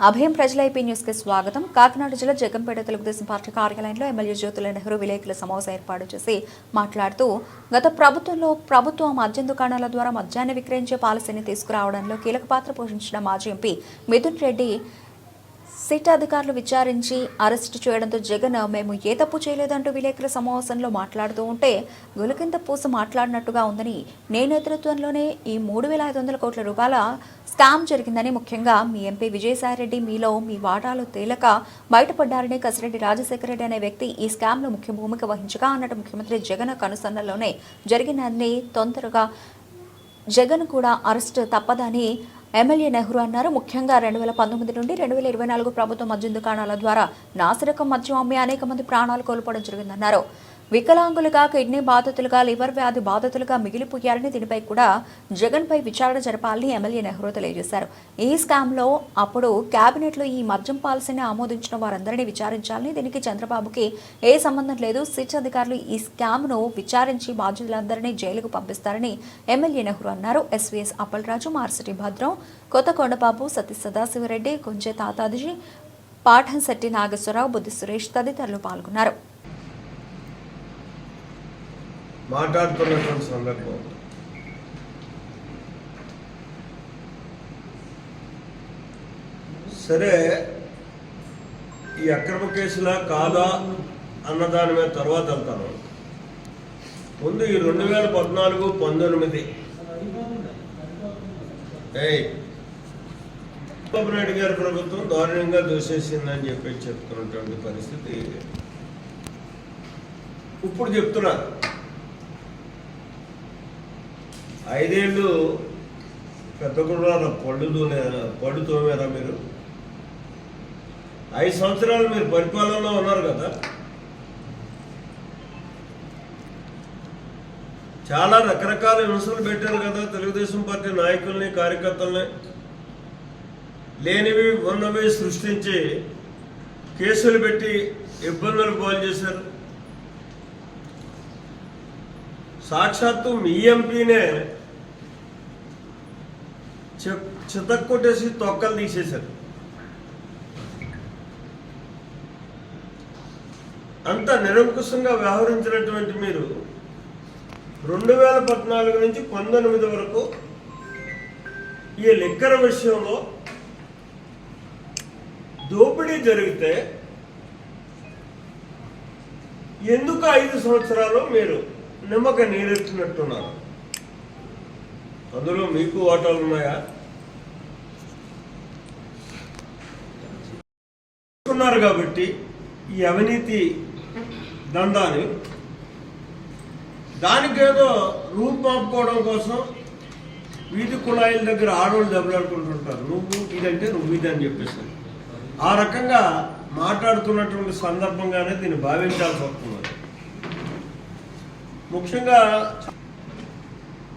అభయం ప్రజల ఐపీ న్యూస్కి స్వాగతం. కాకినాడ జిల్లా జగంపేట తెలుగుదేశం పార్టీ కార్యాలయంలో ఎమ్మెల్యే జ్యోతుల నెహ్రూ విలేకరుల సమావేశం ఏర్పాటు చేసి మాట్లాడుతూ గత ప్రభుత్వంలో ప్రభుత్వం మద్యం దుకాణాల ద్వారా మద్యాన్ని విక్రయించే పాలసీని తీసుకురావడంలో కీలక పాత్ర పోషించిన మాజీ ఎంపీ మిథున్ రెడ్డి సిట్ అధికారులు విచారించి అరెస్టు చేయడంతో జగన్ మేము ఏ తప్పు చేయలేదంటూ విలేకరుల సమావేశంలో మాట్లాడుతూ ఉంటే గులకింత పూస మాట్లాడినట్టుగా ఉందని నే నేతృత్వంలోనే ఈ మూడు వేల ఐదు వందల కోట్ల రూపాయల స్కామ్ జరిగిందని ముఖ్యంగా మీ ఎంపీ విజయసాయిరెడ్డి మీలో మీ వాటాలు తేలక బయటపడ్డారని కసిరెడ్డి రాజశేఖర రెడ్డి అనే వ్యక్తి ఈ స్కామ్లో ముఖ్య భూమిక వహించగా అన్నట్టు ముఖ్యమంత్రి జగన్ కనుసన్నలోనే జరిగినన్ని తొందరగా జగన్ కూడా అరెస్ట్ తప్పదని ఎమ్మెల్యే నెహ్రూ అన్నారు. ముఖ్యంగా రెండు వేల పంతొమ్మిది నుండి రెండు వేల ఇరవై నాలుగు ప్రభుత్వ మద్యం దుకాణాల ద్వారా నాసిరకం మద్యం అమ్మి అనేక మంది ప్రాణాలు కోల్పోవడం జరిగిందన్నారు. వికలాంగులుగా కిడ్నీ బాధితులుగా లివర్ వ్యాధి బాధితులుగా మిగిలిపోయారని దీనిపై కూడా జగన్పై విచారణ జరపాలని ఎమ్మెల్యే నెహ్రూ తెలియజేశారు. ఈ స్కామ్లో అప్పుడు క్యాబినెట్లో ఈ మద్యం పాలసీని ఆమోదించిన వారందరినీ విచారించాలని దీనికి చంద్రబాబుకి ఏ సంబంధం లేదు. సిట్ అధికారులు ఈ స్కామ్ను విచారించి బాధ్యులందరినీ జైలుకు పంపిస్తారని ఎమ్మెల్యే నెహ్రూ అన్నారు. ఎస్వీఎస్ అప్పలరాజు మార్సిటి భద్రం కొత్త కొండబాబు సతీ సదాశివరెడ్డి కొంచె తాతాజీ పాఠంశెట్టి నాగేశ్వరరావు బుద్ధి సురేష్ తదితరులు పాల్గొన్నారు. మాట్లాడుతున్నటువంటి సందర్భం. సరే ఈ అక్రమ కేసులా కాదా అన్న దాని మీద తర్వాత వెళ్తాను. ముందు ఈ రెండు వేల పద్నాలుగు పంతొమ్మిది. ఏయ్ చంద్రబాబు నాయుడు గారి ప్రభుత్వం దారుణంగా దూషేసిందని చెప్పి చెప్తున్నటువంటి పరిస్థితి. ఇప్పుడు చెప్తున్నారు ఐదేళ్ళు పెద్ద కూడా పళ్ళు తోనే పళ్ళు మీరు? ఐదు సంవత్సరాలు మీరు పరిపాలనలో ఉన్నారు కదా. చాలా రకరకాల విమర్శలు పెట్టారు కదా తెలుగుదేశం పార్టీ నాయకుల్ని కార్యకర్తల్ని. లేనివి ఉన్నవి సృష్టించి కేసులు పెట్టి ఇబ్బందులు పాలు చేశారు. సాక్షాత్తు మీ ఎంపీనే చితక్కొట్టేసి తొక్కలు తీసేశారు. అంత నిరంకుశంగా వ్యవహరించినటువంటి మీరు రెండు వేల పద్నాలుగు నుంచి పంతొమ్మిది వరకు ఈ లిక్కర విషయంలో దోపిడీ జరిగితే ఎందుకు ఐదు సంవత్సరాలు మీరు నిమ్మక నీరెత్తినట్టున్నారు? అందులో మీకు వాటాలు ఉన్నాయా? ఉన్నారు కాబట్టి ఈ అవినీతి దందాన్ని దానికేదో రూట్ పంపుకోవడం కోసం వీధి కుళాయిల దగ్గర ఆడవాళ్ళు దెబ్బలాడుకుంటుంటారు. నువ్వు ఇదంటే నువ్వు ఇది అని చెప్పేసి. ఆ రకంగా మాట్లాడుతున్నటువంటి సందర్భంగానే దీన్ని భావించాల్సి వస్తుంది. ముఖ్యంగా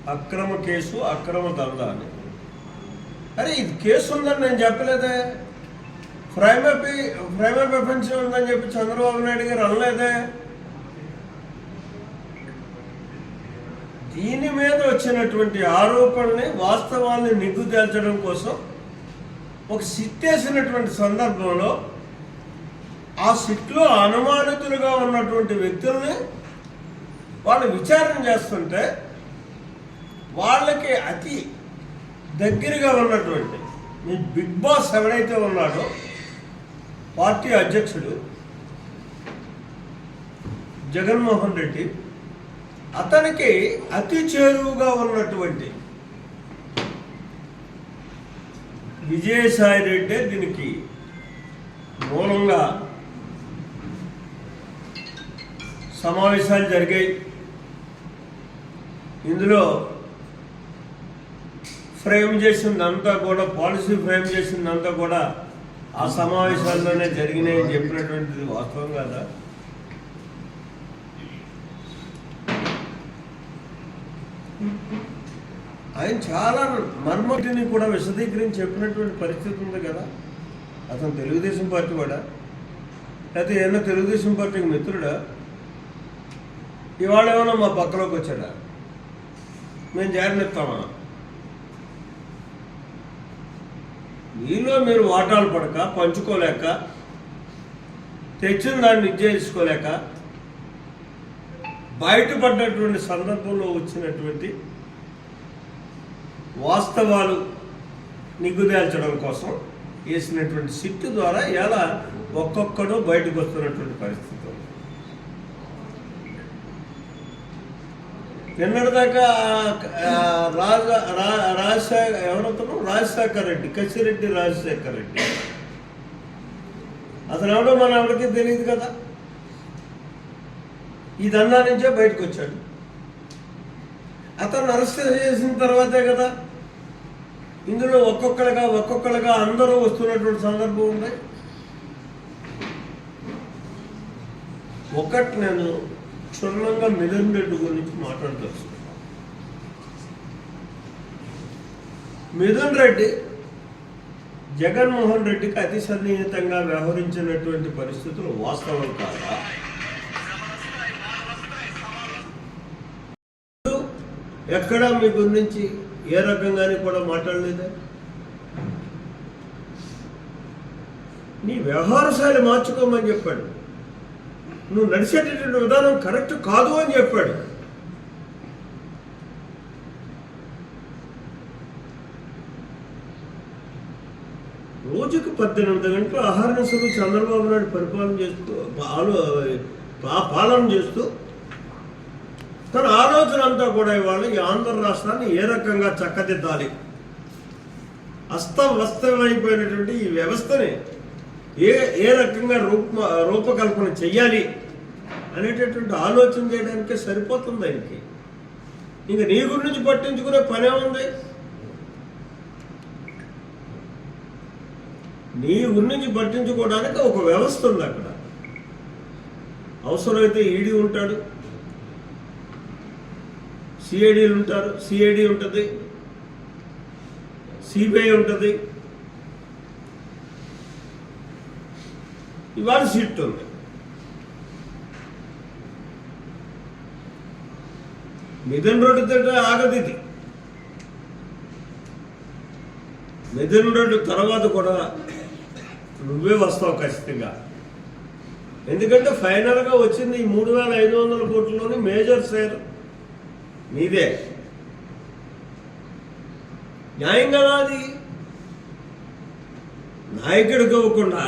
అక్రమ కేసు అక్రమ దందా అని. అరే ఇది కేసు ఉందని నేను చెప్పలేదే. ప్రైమ్ ప్రైమ్ అఫెన్స్ ఉందని చెప్పి చంద్రబాబు నాయుడు గారు అనలేదే. దీని మీద వచ్చినటువంటి ఆరోపణని వాస్తవాన్ని నిగ్గు తేల్చడం కోసం ఒక సిట్టేసినటువంటి సందర్భంలో ఆ సిట్లో అనుమానితులుగా ఉన్నటువంటి వ్యక్తుల్ని వాళ్ళు విచారణ చేస్తుంటే వాళ్ళకి అతి దగ్గరగా ఉన్నటువంటి మీ బిగ్ బాస్ ఎవడైతే ఉన్నాడో పార్టీ అధ్యక్షుడు జగన్మోహన్ రెడ్డి అతనికి అతి చేరువుగా ఉన్నటువంటి విజయసాయి రెడ్డి దీనికి మూలంగా సమావేశాలు జరిగాయి. ఇందులో ఫ్రేమ్ చేసిందంతా కూడా పాలసీ ఫ్రేమ్ చేసిందంతా కూడా ఆ సమావేశాల్లోనే జరిగినాయని చెప్పినటువంటిది వాస్తవం కదా? ఆయన చాలా మర్మటిని కూడా విశదీకరించి చెప్పినటువంటి పరిస్థితి ఉంది కదా. అతను తెలుగుదేశం పార్టీ వాడా? లేకపోతే ఏమన్నా తెలుగుదేశం పార్టీకి మిత్రుడా? ఇవాళ ఏమైనా మా పక్కలోకి వచ్చాడా? మేము జారినిస్తామా మీలో మీరు వాటాలు పడక పంచుకోలేక తెచ్చిన దాన్ని నిర్జయించుకోలేక బయటపడ్డటువంటి సందర్భంలో వచ్చినటువంటి వాస్తవాలు నిగ్గుదేల్చడం కోసం వేసినటువంటి సిట్టు ద్వారా ఎలా ఒక్కొక్కడు బయటకు వస్తున్నటువంటి పరిస్థితి ఉంది. నిన్నటిదాకా దాకా రాజ రా- రాజశేఖర్ ఎవరవుతారు రాజశేఖర్ రెడ్డి కచ్చిరెడ్డి రాజశేఖర్ రెడ్డి. అతను ఎవడో మన ఆవిడకి తెలియదు కదా. ఈ దందా నుంచే బయటకు వచ్చాడు. అతను అరెస్ట్ చేసిన తర్వాతే కదా. ఇందులో ఒక్కొక్కరుగా ఒక్కొక్కరుగా అందరూ వస్తున్నటువంటి సందర్భం ఉంది. ఒకటి నేను క్షుణ్ణంగా మిథున్ రెడ్డి గురించి మాట్లాడదలుచుకున్నాను మిథున్ రెడ్డి జగన్మోహన్ రెడ్డికి అతి సన్నిహితంగా వ్యవహరించినటువంటి పరిస్థితులు వాస్తవం కాదా? ఎక్కడా మీ గురించి ఏ రకంగానే కూడా మాట్లాడలేదా? నీ వ్యవహార శైలి మార్చుకోమని చెప్పాడు. నువ్వు నడిచేటటువంటి విధానం కరెక్ట్ కాదు అని చెప్పాడు. రోజుకు పద్దెనిమిది గంటలు ఆహార సభ చంద్రబాబు నాయుడు పరిపాలన చేస్తూ పాలు పా- పాలన చేస్తూ తన ఆలోచన అంతా కూడా ఇవాళ ఈ ఆంధ్ర రాష్ట్రాన్ని ఏ రకంగా చక్కదిద్దాలి? అస్తవ్యస్తమైపోయినటువంటి ఈ వ్యవస్థని ఏ ఏ రకంగా రూప రూపకల్పన చెయ్యాలి? అనేటటువంటి ఆలోచన చేయడానికే సరిపోతుంది ఆయనకి. ఇంకా నీ గురించి పట్టించుకునే పనే ఉంది. నీ గురించి పట్టించుకోవడానికి ఒక వ్యవస్థ ఉంది అక్కడ. అవసరమైతే ఈడీ ఉంటాడు. సిఐడీలు ఉంటారు. సిఐడి ఉంటుంది. సిబిఐ ఉంటుంది. ఇవాళ సీట్ ఉంది. మిథున్ రోడ్డు తింటే ఆగదు మిథున్ రోడ్డు తర్వాత కూడా నువ్వే వస్తావు ఖచ్చితంగా. ఎందుకంటే ఫైనల్గా వచ్చింది ఈ మూడు వేల ఐదు వందల కోట్లలోని మేజర్ షేర్ నీదే. న్యాయం కదా అది నాయకుడికి ఇవ్వకుండా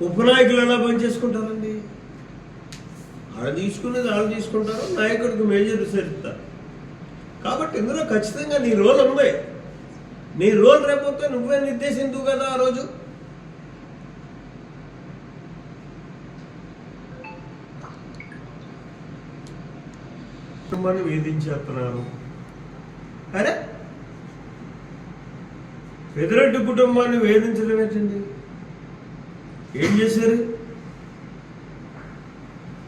ఉపనాయకులు ఎలా పనిచేసుకుంటారండి? ఆడ తీసుకునేది వాళ్ళు తీసుకుంటారు నాయకుడికి మేజర్ చేరుతారు కాబట్టి ఇందులో ఖచ్చితంగా నీ రోల్ ఉంది నీ రోల్ రేపొస్తే నువ్వే నిర్దేశించు కదా ఆ రోజు. కుటుంబాన్ని వేధించేస్తున్నారు అరే? పెదిరెడ్డి కుటుంబాన్ని వేధించడం ఏంటండి? ఏం చేశారు?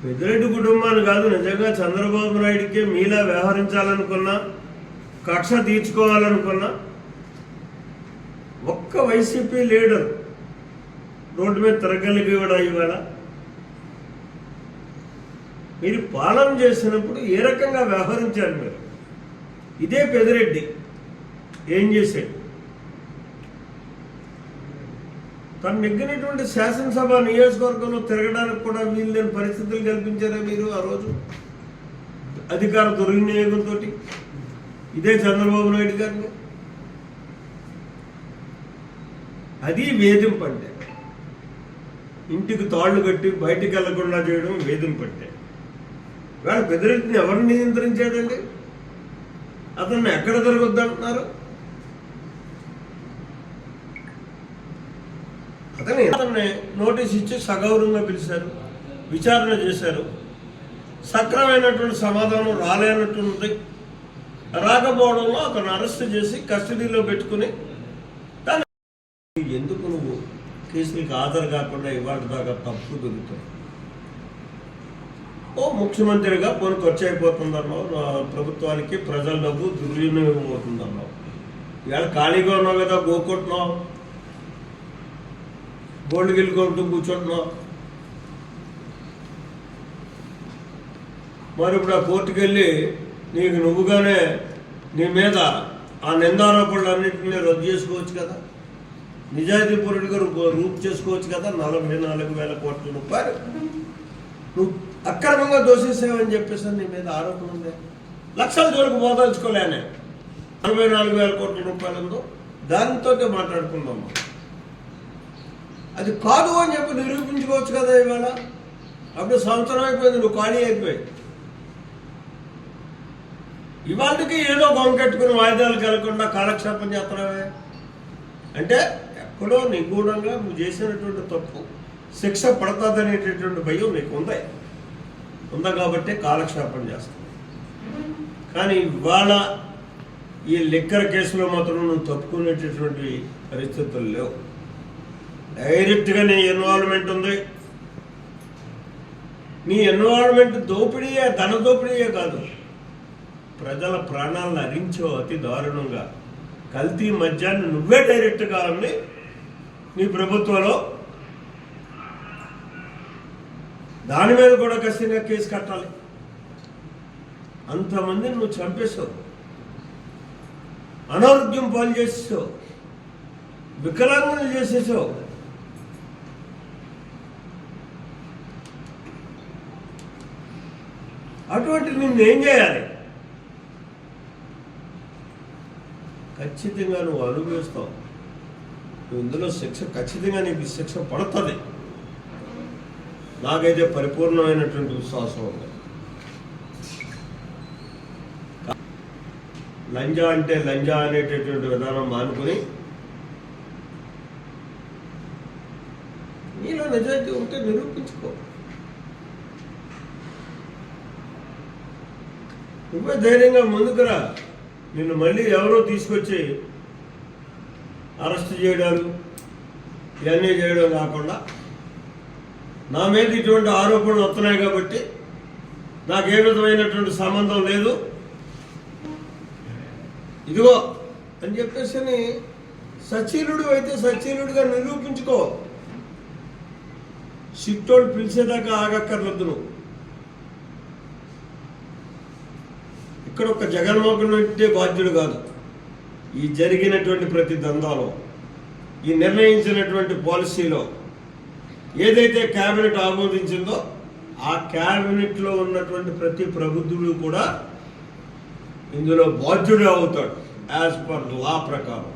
పెద్దిరెడ్డి కుటుంబాన్ని కాదు నిజంగా చంద్రబాబు నాయుడికే మీలా వ్యవహరించాలనుకున్నా కక్ష తీర్చుకోవాలనుకున్నా ఒక్క వైసీపీ లీడర్ రోడ్డు మీద తిరగలిగి కూడా ఇవాళ మీరు పాలన చేసినప్పుడు ఏ రకంగా వ్యవహరించారు మీరు? ఇదే పెదిరెడ్డి ఏం చేశాడు? తను నెగ్గినటువంటి శాసనసభ నియోజకవర్గంలో తిరగడానికి కూడా వీల్లేని పరిస్థితులు కల్పించారా మీరు ఆ రోజు? అధికార దుర్వినియోగంతో ఇదే చంద్రబాబు నాయుడు గారిని? అది వేధింపు అంటే ఇంటికి తాళ్ళు కట్టి బయటికి వెళ్ళకుండా చేయడం వేధింపు అంటే వేళ పెద్దరెడ్డిని ఎవరిని నియంత్రించాడండి? అతన్ని ఎక్కడ తిరగొద్దంటున్నారు? అతని అతన్ని నోటీస్ ఇచ్చి సగౌరవంగా పిలిచారు విచారణ చేశారు. సక్రమైనటువంటి సమాధానం రాలేనట్టుంది. రాకపోవడంలో అతను అరెస్ట్ చేసి కస్టడీలో పెట్టుకుని దాన్ని ఎందుకు నువ్వు కేసులకు హాజరు కాకుండా ఇవాళ దాకా తప్పు దొరుకుతావు ఓ ముఖ్యమంత్రిగా పోనీ ఖర్చు అయిపోతుందన్నావు ప్రభుత్వానికి ప్రజల డబ్బు దుర్వినియోగం అవుతుందన్నావు. ఇవాళ ఖాళీగా ఉన్నావు కదా గోకొట్టినావు. గోల్డ్ గిల్ కొట్టు మరి ఇప్పుడు ఆ కోర్టుకు వెళ్ళి నీకు నువ్వుగానే నీ మీద ఆ నిందారోపణలన్నింటినీ రద్దు చేసుకోవచ్చు కదా. నిజాయితీ పరుడిగా రూ- రూపు చేసుకోవచ్చు కదా. నలభై నాలుగు వేల కోట్ల రూపాయలు. నువ్వు అక్రమంగా దోషిస్తావని చెప్పేసి నీ మీద ఆరోపణ ఉంది. లక్షల జోలికి మోదలుచుకోలేనే నలభై నాలుగు వేల కోట్ల రూపాయలు ఉందో దానితోటే మాట్లాడుకుందాం. అది కాదు అని చెప్పి నిరూపించుకోవచ్చు కదా ఇవాళ అప్పుడు సంవత్సరం అయిపోయింది నువ్వు ఖాళీ అయిపోయి. ఇవాళకి ఏదో గొంకెట్టుకుని వాయిదాలు కలగకుండా కాలక్షేపం చేస్తున్నావే? అంటే ఎక్కడో నిగూఢంగా నువ్వు చేసినటువంటి తప్పు శిక్ష పడుతుందనేటటువంటి భయం నీకు ఉంది ఉందా కాబట్టి కాలక్షేపం చేస్తావు కానీ ఇవాళ ఈ లిక్కర్ కేసులో మాత్రం నువ్వు తప్పుకునేటటువంటి పరిస్థితులు లేవు. డైరెక్ట్గా నీ ఇన్వాల్వ్మెంట్ ఉంది. నీ ఇన్వాల్వ్మెంట్ దోపిడీయే ధన దోపిడీయే కాదు. ప్రజల ప్రాణాలను అరించో అతి దారుణంగా. కల్తీ మద్యాన్ని నువ్వే డైరెక్ట్గా అమ్మి నీ ప్రభుత్వంలో దాని మీద కూడా ఖచ్చితంగా కేసు కట్టాలి. అంతమందిని నువ్వు చంపేశావు. అనారోగ్యం పాలు చేసేసావు వికలాంగులు చేసేసావు అటువంటి నిన్ను ఏం చేయాలి? ఖచ్చితంగా నువ్వు అనుభవిస్తావు. నువ్వు ఇందులో శిక్ష ఖచ్చితంగా నీకు శిక్ష పడుతుంది. నాకైతే పరిపూర్ణమైనటువంటి విశ్వాసం ఉంది. లంజ అంటే లంజ అనేటటువంటి విధానం మానుకొని నీలో నిజాయితీ ఉంటే నిరూపించుకో. నువ్వే ధైర్యంగా ముందుకురా. నిన్ను మళ్ళీ ఎవరో తీసుకొచ్చి అరెస్ట్ చేయడాలు ఇవన్నీ చేయడం కాకుండా నా మీద ఇటువంటి ఆరోపణలు వస్తున్నాయి కాబట్టి నాకు ఏ విధమైనటువంటి సంబంధం లేదు. ఇదిగో అని చెప్పేసి సచీలుడు అయితే సచీలుడిగా నిరూపించుకో. సిట్టోడు పిలిచేదాకా ఆగక్కర్లేదు నువ్వు. ఇక్కడ ఒక జగన్మోహన్ రెడ్డి బాధ్యుడు కాదు. ఈ జరిగినటువంటి ప్రతి దందాలో ఈ నిర్ణయించినటువంటి పాలసీలో ఏదైతే కేబినెట్ ఆమోదించిందో ఆ కేబినెట్లో ఉన్నటువంటి ప్రతి ప్రభుత్వుడు కూడా ఇందులో బాధ్యుడే అవుతాడు యాజ్ పర్ లా ప్రకారం.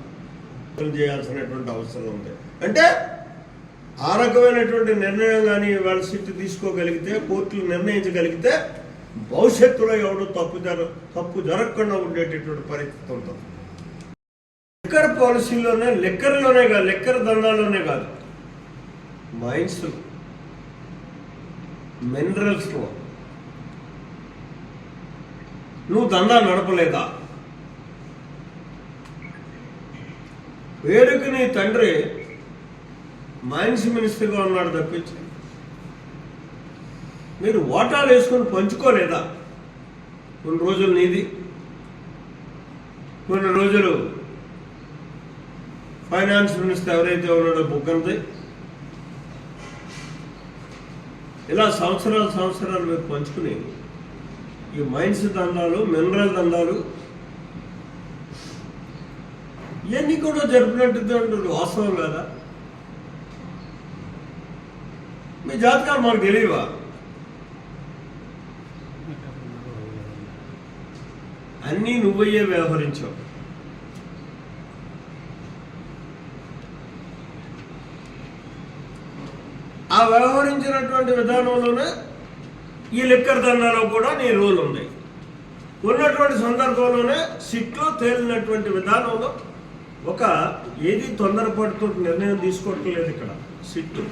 చేయాల్సినటువంటి అవసరం ఉంది. అంటే ఆ రకమైనటువంటి నిర్ణయం కానీ వాళ్ళ సిట్ తీసుకోగలిగితే కోర్టులు నిర్ణయించగలిగితే భవిష్యత్తులో ఎవడు తప్పు జర తప్పు జరగకుండా ఉండేటటువంటి పరిస్థితి ఉంటుంది. లిక్కర్ పాలసీలోనే లిక్కర్లోనే కాదు లిక్కర్ దండాల్లోనే కాదు. మైన్స్ మినరల్స్లో నువ్వు దందా నడపలేదా? పేరుకి నీ తండ్రి మైన్స్ మినిస్టర్గా ఉన్నాడు తప్పించి. మీరు ఓటాలు వేసుకొని పంచుకోలేదా? కొన్ని రోజులు నీది కొన్ని రోజులు ఫైనాన్స్ మినిస్టర్ ఎవరైతే ఉన్నాడో బుగ్గంది. ఇలా సంవత్సరాలు సంవత్సరాలు మీరు పంచుకుని ఈ మైన్స్ దందాలు మినరల్ దందాలు ఇవన్నీ కూడా జరిపినట్టు వాస్తవం కదా? మీ జాతకాలు మాకు తెలియవా? అన్నీ నువ్వయ్యే వ్యవహరించావు. ఆ వ్యవహరించినటువంటి విధానంలోనే ఈ లిక్కర్ దండాలో కూడా నీ రోల్ ఉంది. ఉన్నటువంటి సందర్భంలోనే సిట్లో తేలినటువంటి విధానంలో ఒక ఏది తొందరపడుతూ నిర్ణయం తీసుకోవట్లేదు ఇక్కడ. సిట్టు.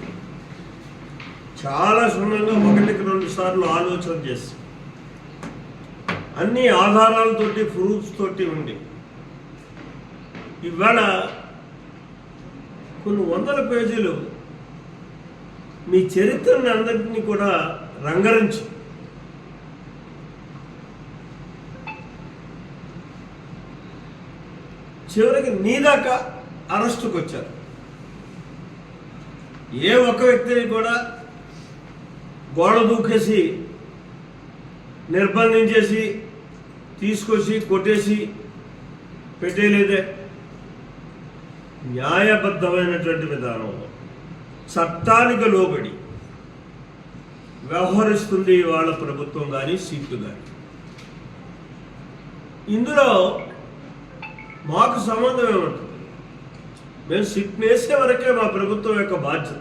చాలా క్షుణ్ణంగా ఒకటికి రెండు సార్లు ఆలోచన చేసి. అన్ని ఆధారాలతోటి ప్రూఫ్స్ తోటి ఉంది. ఇవాళ కొన్ని వందల పేజీలు మీ చరిత్రని అందరినీ కూడా రంగరించి చివరికి నీ దాకా అరెస్టుకు వచ్చారు. ఏ ఒక్క వ్యక్తిని కూడా గోడ దూకేసి నిర్బంధించేసి తీసుకొచ్చి కొట్టేసి పెట్టేయలేదే న్యాయబద్ధమైనటువంటి విధానంలో చట్టానికి లోబడి వ్యవహరిస్తుంది వాళ్ళ ప్రభుత్వం కానీ సీట్లు కానీ ఇందులో మాకు సంబంధం ఏమంటుంది మేము సిట్ వేసే వరకే మా ప్రభుత్వం యొక్క బాధ్యత.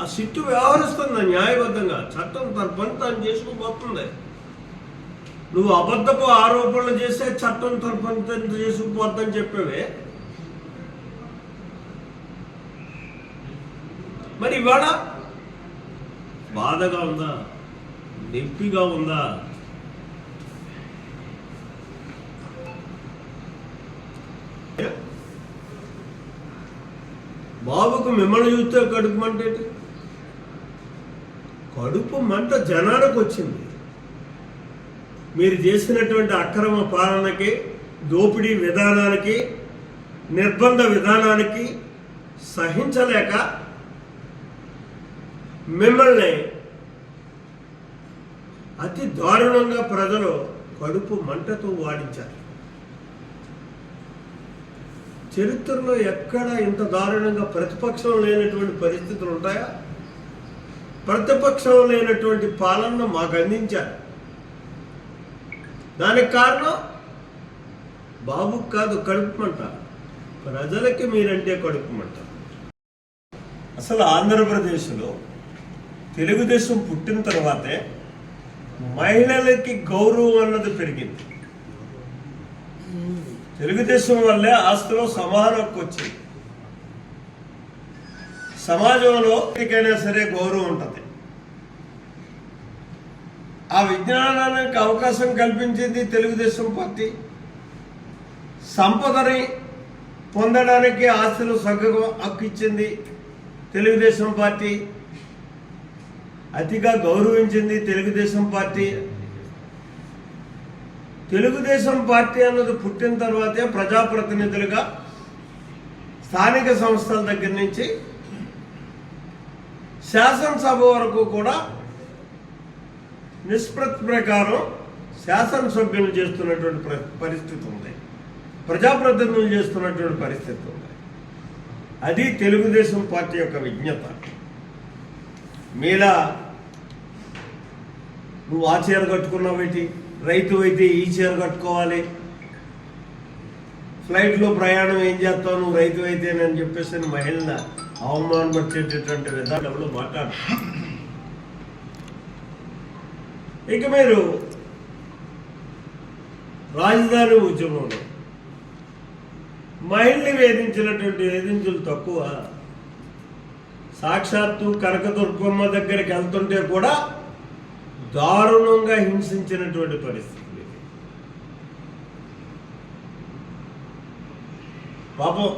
ఆ సిట్టు వ్యవహరిస్తుంది న్యాయబద్ధంగా? చట్టం తన పని తాను చేసుకుపోతుంది నువ్వు అబద్ధపు ఆరోపణలు చేస్తే చట్టం తన చేసుకుపోద్దని చెప్పేవే. మరి ఇవాళ బాధగా ఉందా? నొప్పిగా ఉందా? బాబుకు మిమ్మల్ని చూస్తే కడుపు మంట కడుపు మంట జనానికి వచ్చింది. మీరు చేసినటువంటి అక్రమ పాలనకి దోపిడీ విధానానికి నిర్బంధ విధానానికి సహించలేక మిమ్మల్ని అతి దారుణంగా ప్రజలు కడుపు మంటతో వాడించారు. చరిత్రలో ఎక్కడ ఇంత దారుణంగా ప్రతిపక్షం లేనటువంటి పరిస్థితులు ఉంటాయా? ప్రతిపక్షం లేనటువంటి పాలనను మాకు అందించారు. దానికి కారణం బాబుకు కాదు కడుపుమంట. ప్రజలకి మీరంటే కడుపుమంట. అసలు ఆంధ్రప్రదేశ్లో తెలుగుదేశం పుట్టిన తర్వాతే మహిళలకి గౌరవం అన్నది పెరిగింది. తెలుగుదేశం వల్లే ఆస్తిలో సమాన హక్కు వచ్చింది. సమాజంలో ఎవరికైనా సరే గౌరవం ఉంటుంది. ఆ విజ్ఞానానికి అవకాశం కల్పించింది తెలుగుదేశం పార్టీ. సంపదని పొందడానికి ఆస్తులు సగం హక్కు ఇచ్చింది తెలుగుదేశం పార్టీ. అతిగా గౌరవించింది తెలుగుదేశం పార్టీ. తెలుగుదేశం పార్టీ అన్నది పుట్టిన తర్వాతే ప్రజాప్రతినిధులుగా స్థానిక సంస్థల దగ్గర నుంచి శాసనసభ వరకు కూడా నిష్పత్తి ప్రకారం శాసనసభ్యులు చేస్తున్నటువంటి ప్ర- పరిస్థితి ఉంది. ప్రజాప్రతినిధులు చేస్తున్నటువంటి పరిస్థితి ఉంది. అది తెలుగుదేశం పార్టీ యొక్క విజ్ఞత. మీలా నువ్వు ఆ చీర కట్టుకున్నావేటి రైతు అయితే ఈ చీర కట్టుకోవాలి. ఫ్లైట్లో ప్రయాణం ఏం చేస్తావు? నువ్వు రైతు అయితేనని చెప్పేసి మహిళ అవమానపరిచేటటువంటి విధానంలో మాట్లాడు ఇక మీరు రాజధాని ఉద్యమంలో మహిళని వేధించినటువంటి వేధించులు తక్కువ సాక్షాత్తు కనకదుర్గమ్మ దగ్గరికి వెళ్తుంటే కూడా దారుణంగా హింసించినటువంటి పరిస్థితి. పాపం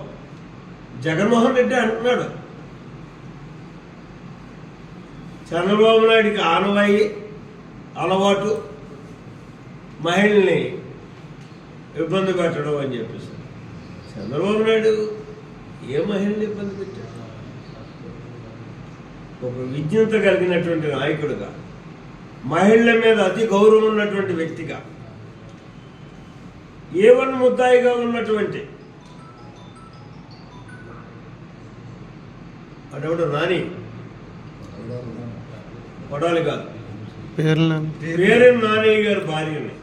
జగన్మోహన్ రెడ్డి అంటున్నాడు చంద్రబాబు నాయుడికి ఆనవాయి అలవాటు మహిళల్ని ఇబ్బంది పెట్టడం అని చెప్పేసి. చంద్రబాబు నాయుడు ఏ మహిళని ఇబ్బంది పెట్టాడు? ఒక విజ్ఞత కలిగినటువంటి నాయకుడుగా మహిళల మీద అతి గౌరవం ఉన్నటువంటి వ్యక్తిగా ఏవన్ ముద్దాయిగా ఉన్నటువంటి అడవుడు నాని కొడాలి కాదు. పేర్లు నానయ్య గారి భార్యని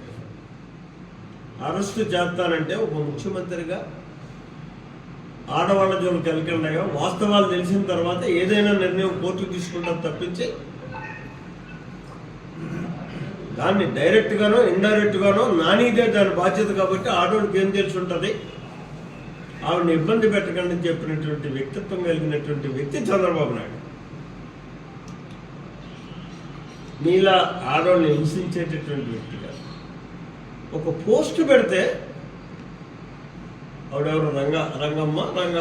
అరెస్టు చేస్తానంటే ఒక ముఖ్యమంత్రిగా ఆడవాళ్ళ జోలు వెళ్ళకుండా వాస్తవాలు తెలిసిన తర్వాత ఏదైనా నిర్ణయం కోర్టుకు తీసుకుంటాం తప్పించి దాన్ని డైరెక్ట్గానో ఇండైరెక్ట్గానో నానీదే దాని బాధ్యత కాబట్టి ఆడవాడికి ఏం తెలిసి ఉంటుంది? ఆవిడని ఇబ్బంది పెట్టకండి చెప్పినటువంటి వ్యక్తిత్వం కలిగినటువంటి వ్యక్తి చంద్రబాబు నాయుడు. నీలా ఆడవాళ్ళని హింసించేటటువంటి వ్యక్తి కాదు. ఒక పోస్ట్ పెడితే ఆవిడెవరు? రంగ రంగమ్మ రంగ.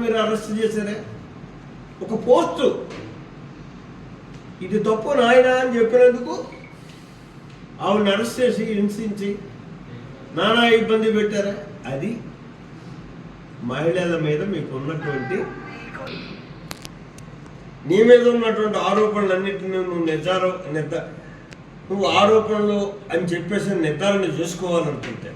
మీరు అరెస్ట్ చేశారే? ఒక పోస్టు. ఇది తప్పు నాయన అని చెప్పినందుకు ఆవిడని అరెస్ట్ చేసి హింసించి నానా ఇబ్బంది పెట్టారా? అది మహిళల మీద మీకు ఉన్నటువంటి నీ మీద ఉన్నటువంటి ఆరోపణలన్నింటినీ నువ్వు నిర్ధారం నిర్ధ నువ్వు ఆరోపణలు అని చెప్పేసి నిర్ధారణ చేసుకోవాలనుకుంటే